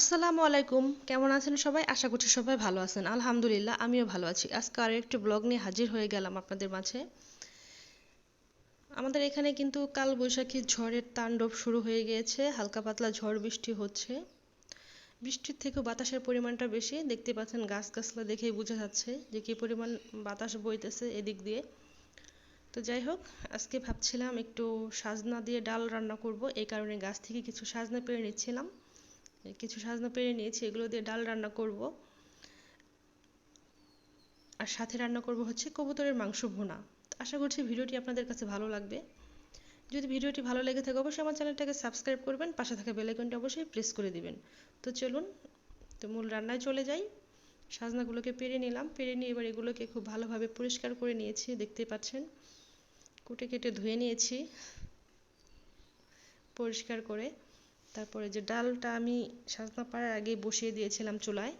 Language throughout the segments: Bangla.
আসসালামু আলাইকুম। কেমন আছেন সবাই? আশা করছি সবাই ভালো আছেন। আলহামদুলিল্লাহ, আমিও ভালো আছি। আজকে আরও একটি ব্লগ নিয়ে হাজির হয়ে গেলাম আপনাদের মাঝে। আমাদের এখানে কিন্তু কাল বৈশাখী ঝড়ের তাণ্ডব শুরু হয়ে গিয়েছে। হালকা পাতলা ঝড় বৃষ্টি হচ্ছে। বৃষ্টির থেকেও বাতাসের পরিমাণটা বেশি। দেখতে পাচ্ছেন গাছ গাছলা দেখেই বোঝা যাচ্ছে যে কী পরিমাণ বাতাস বইতেছে এদিক দিয়ে। তো যাই হোক, আজকে ভাবছিলাম একটু সাজনা দিয়ে ডাল রান্না করব। এই কারণে গাছ থেকে কিছু সাজনা পেরে নিচ্ছিলাম। কিছু সাজনা পেরে নিয়েছি, এগুলো দিয়ে ডাল রান্না করব। আর সাথে রান্না করব হচ্ছে কবুতরের মাংস ভুনা। আশা করছি ভিডিওটি আপনাদের কাছে ভালো লাগবে। যদি ভিডিওটি ভালো লেগে থাকে, অবশ্যই আমার চ্যানেলটাকে সাবস্ক্রাইব করবেন, পাশে থাকা বেলাইকনটা অবশ্যই প্রেস করে দিবেন। তো চলুন, তো মূল রান্নায় চলে যাই। সাজনাগুলোকে পেরে নিলাম। পেরে নিয়ে এবার এগুলোকে খুব ভালোভাবে পরিষ্কার করে নিয়েছি, দেখতে পাচ্ছেন? কুটে কেটে ধুয়ে নিয়েছি। পরিষ্কার করে তারপরে যে ডালটা আমি সাজনা পাড়ার আগে বসিয়ে দিয়েছিলাম চুলায়,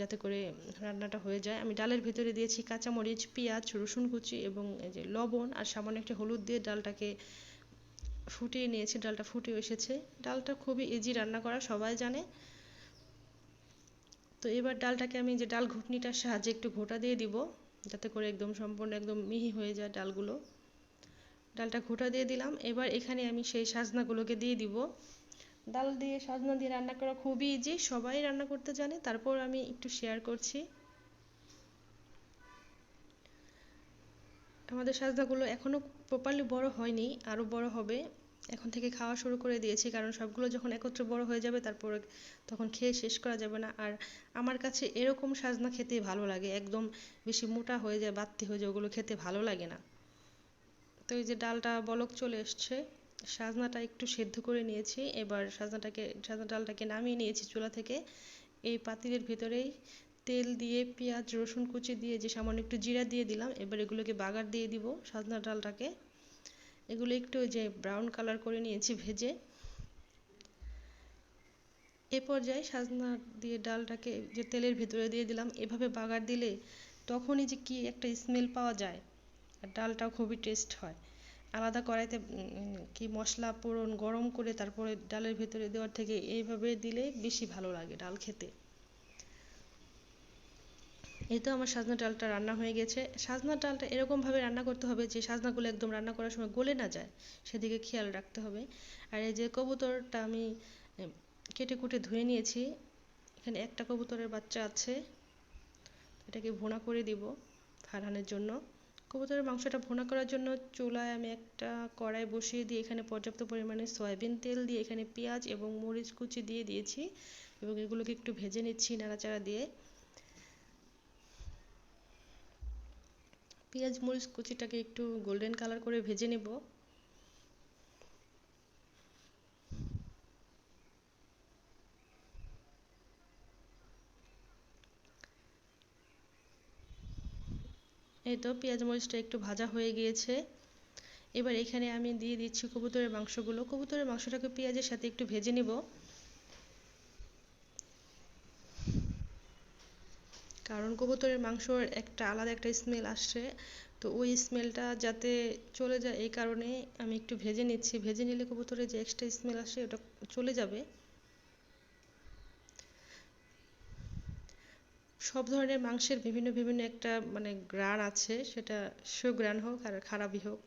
যাতে করে রান্নাটা হয়ে যায়। আমি ডালের ভিতরে দিয়েছি কাঁচামরিচ, পেঁয়াজ, রসুন কুচি এবং এই যে লবণ আর সামান্য একটু হলুদ দিয়ে ডালটাকে ফুটিয়ে নিয়েছি, ডালটা ফুটে এসেছে। ডালটা খুবই ইজি রান্না করা, সবাই জানে। তো এবার ডালটাকে আমি যে ডাল ঘুটনিটার সাহায্যে একটু ঘোটা দিয়ে দিব, যাতে করে একদম সম্পূর্ণ একদম মিহি হয়ে যায় ডালগুলো। ডালটা ঘোটা দিয়ে দিলাম। এবার এখানে আমি সেই সাজনাগুলোকে দিয়ে দিব। ডাল দিয়ে সাজনা দিয়ে রান্না করা খুবই ইজি সবাই রান্না করতে জানে, তারপর আমি একটু শেয়ার করছি। আমাদের সাজনাগুলো এখনও প্রপারলি বড় হয়নি আরও বড় হবে। এখন থেকে খাওয়া শুরু করে দিয়েছি, কারণ সবগুলো যখন একত্রে বড় হয়ে যাবে, তারপর তখন খেয়ে শেষ করা যাবে না। আর আমার কাছে এরকম সাজনা খেতেই ভালো লাগে, একদম বেশি মোটা হয়ে যায় বাত্তি হয়ে যায়, ওগুলো খেতে ভালো লাগে না। তো এই যে ডালটা বলক চলে এসছে। সাজনাটা একটু সেদ্ধ করে নিয়েছি। এবার সাজনাটাকে, সাজনা ডালটাকে নামিয়ে নিয়েছি চুলা থেকে। এই পাতিলের ভেতরেই তেল দিয়ে পেঁয়াজ, রসুন কুচি দিয়ে যে সামান্য একটু জিরা দিয়ে দিলাম, এবার এগুলোকে বাগার দিয়ে দিব সাজনা ডালটাকে। এগুলো একটু যে ব্রাউন কালার করে নিয়েছি ভেজে। এ পর্যায়ে সাজনা দিয়ে ডালটাকে যে তেলের ভেতরে দিয়ে দিলাম, এভাবে বাগার দিলে তখনই যে কি একটা স্মেল পাওয়া যায়। আর ডালটাও খুবই টেস্ট হয়। আলাদা কড়াইতে কি মশলা পুরন গরম করে তারপরে ডালের ভেতরে দেওয়ার থেকে এইভাবে দিলে বেশি ভালো লাগে ডাল খেতে। এই তো আমার সাজনা ডালটা রান্না হয়ে গেছে। সাজনা ডালটা এরকমভাবে রান্না করতে হবে যে সাজনাগুলো একদম রান্না করার সময় গলে না যায়, সেদিকে খেয়াল রাখতে হবে। আর এই যে কবুতরটা আমি কেটে কুটে ধুয়ে নিয়েছি, এখানে একটা কবুতরের বাচ্চা আছে, এটাকে ভোনা করে দিব ফারহানের জন্য। কবুতরের মাংসটা ভোনা করার জন্য চুলায় আমি একটা কড়াই বসিয়ে দিয়ে এখানে পর্যাপ্ত পরিমাণে সয়াবিন তেল দিয়ে এখানে পেঁয়াজ এবং মরিচ কুচি দিয়ে দিয়েছি এবং এগুলোকে একটু ভেজে নিচ্ছি নাড়াচাড়া দিয়ে। পেঁয়াজ, মরিচ কুচিটাকে একটু গোল্ডেন কালার করে ভেজে নেব। এই তো পেঁয়াজ মরিচটা একটু ভাজা হয়ে গিয়েছে। এবার এখানে আমি দিয়ে দিচ্ছি কবুতরের মাংসগুলো। কবুতরের মাংসটাকে পেঁয়াজের সাথে একটু ভেজে নিব। কারণ কবুতরের মাংসর একটা আলাদা একটা স্মেল আসছে। তো ওই স্মেলটা যাতে চলে যায় এই কারণে আমি একটু ভেজে নিচ্ছি। ভেজে নিলে কবুতরের যে এক্সট্রা স্মেল আসে ওটা চলে যাবে। সব ধরনের মাংসের বিভিন্ন বিভিন্ন একটা মানে গ্রান আছে, সেটা সুগ্রান হোক আর খারাপই হোক।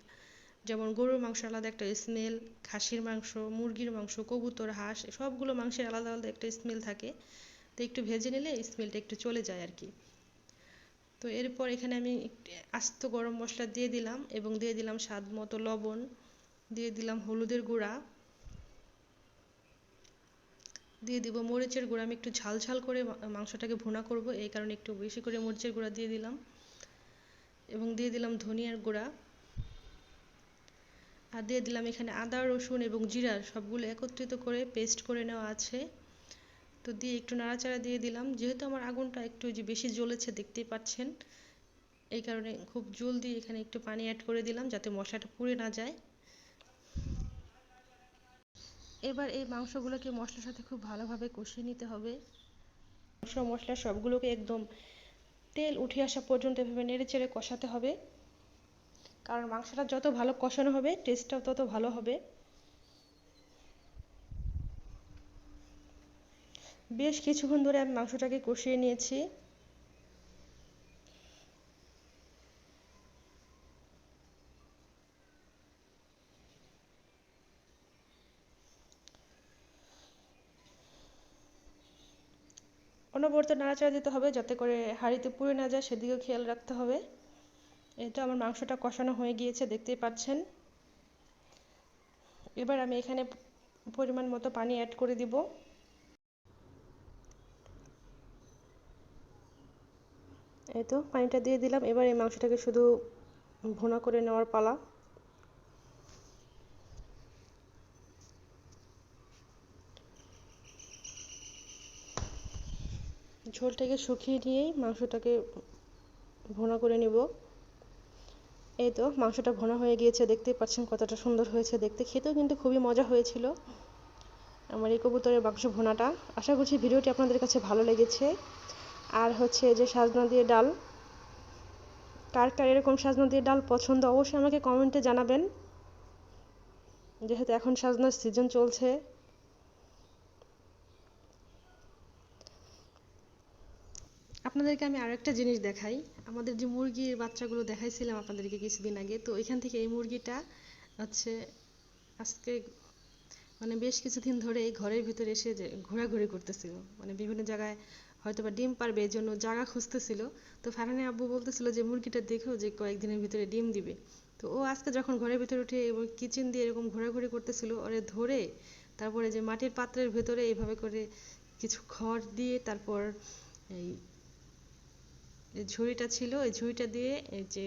যেমন গরুর মাংস আলাদা একটা স্মেল খাসির মাংস, মুরগির মাংস, কবুতর, হাঁস, সবগুলো মাংসের আলাদা আলাদা একটা স্মেল থাকে। তো একটু ভেজে নিলে স্মেলটা একটু চলে যায় আর কি। তো এরপর এখানে আমি আস্ত গরম মশলা দিয়ে দিলাম এবং দিয়ে দিলাম স্বাদ মতো লবণ, দিয়ে দিলাম হলুদের গুঁড়া দিয়ে দিব। মরিচের গুঁড়া আমি একটু ঝাল ঝাল করে মাংসটাকে ভুনা করব। এই কারণে একটু বেশি করে মরিচের গুঁড়া দিয়ে দিলাম। এবং দিয়ে দিলাম ধনিয়ার গুঁড়া। আর দিয়ে দিলাম এখানে আদা, রসুন এবং জিরা সবগুলো একত্রিত করে পেস্ট করে নেওয়া আছে। তো দিয়ে একটু নাড়াচাড়া দিয়ে দিলাম। যেহেতু আমার আগুনটা একটু যে বেশি জ্বলেছে, দেখতেই পাচ্ছেন। এই কারণে খুব জলদি এখানে একটু পানি অ্যাড করে দিলাম যাতে মশলাটা পুড়ে না যায়। এবার এই মাংসগুলোকে মশলার সাথে খুব ভালোভাবে কষিয়ে নিতে হবে। মাংস, মশলা সবগুলোকে একদম তেল উঠে আসা পর্যন্ত এভাবে নেড়ে চেড়ে কষাতে হবে। কারণ মাংসটা যত ভালো কষানো হবে টেস্টটাও তত ভালো হবে। বেশ কিছুক্ষণ ধরে আমি মাংসটাকে কষিয়ে নিয়েছি। অনবরত নাড়াচাড়া দিতে হবে যাতে করে হাঁড়িতে পুড়ে না যায়, সেদিকেও খেয়াল রাখতে হবে। এই তো আমার মাংসটা কষানো হয়ে গিয়েছে, দেখতেই পাচ্ছেন। এবার আমি এখানে পরিমাণ মতো পানি অ্যাড করে দিব। এই তো পানিটা দিয়ে দিলাম। এবার এই মাংসটাকে শুধু ভুনা করে নেওয়ার পালা। ঝোলটাকে শুকিয়ে নিয়েই মাংসটাকে ভুনা করে নেব। এই তো মাংসটা ভোনা হয়ে গিয়েছে, দেখতেই পাচ্ছেন কতটা সুন্দর হয়েছে দেখতে। খেতেও কিন্তু খুবই মজা হয়েছিল আমার এই কবুতরের মাংস ভোনাটা। আশা করছি ভিডিওটি আপনাদের কাছে ভালো লেগেছে। আর হচ্ছে যে সাজনা দিয়ে ডাল, কার কার এরকম সাজনা দিয়ে ডাল পছন্দ অবশ্যই আমাকে কমেন্টে জানাবেন। যেহেতু এখন সাজনার সিজন চলছে আপনাদেরকে আমি আরও একটা জিনিস দেখাই। আমাদের যে মুরগির বাচ্চাগুলো দেখাইছিলাম আপনাদেরকে কিছুদিন আগে, তো এখান থেকে এই মুরগিটা হচ্ছে আজকে মানে বেশ কিছুদিন ধরে এই ঘরের ভিতরে এসে যে ঘোরাঘুরি করতেছিল। মানে বিভিন্ন জায়গায় হয়তো বা ডিম পারবে এই জন্য জায়গা খুঁজতেছিল। তো ফারহানি আব্বু বলতেছিল যে, মুরগিটা দেখেও যে কয়েকদিনের ভিতরে ডিম দিবে। তো ও আজকে যখন ঘরের ভিতরে উঠে এবং কিচেন দিয়ে এরকম ঘোরাঘুরি করতেছিল, ওরে ধরে তারপরে যে মাটির পাত্রের ভেতরে এইভাবে করে কিছু খড় দিয়ে তারপর এই যে ঝুড়িটা ছিল ওই ঝুড়িটা দিয়ে এই যে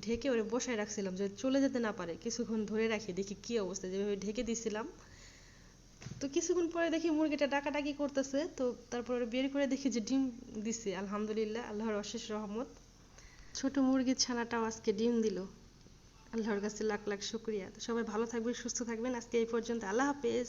ঢেকে ওরে বসায় রাখছিলাম, যে চলে যেতে না পারে, কিছুক্ষণ ধরে রাখি, দেখি কি অবস্থা, যেভাবে ঢেকে দিছিলাম। তো কিছুক্ষণ পরে দেখি মুরগিটা ডাকাডাকি করতেছে, তো তারপর বের করে দেখি যে ডিম দিছে, আলহামদুলিল্লাহ, আল্লাহর অশেষ রহমত। ছোট মুরগির ছানাটাও আজকে ডিম দিল। আল্লাহর কাছে লাখ লাখ শুক্রিয়া। সবাই ভালো থাকবেন, সুস্থ থাকবেন, আজকে এই পর্যন্ত। আল্লাহ হাফেজ।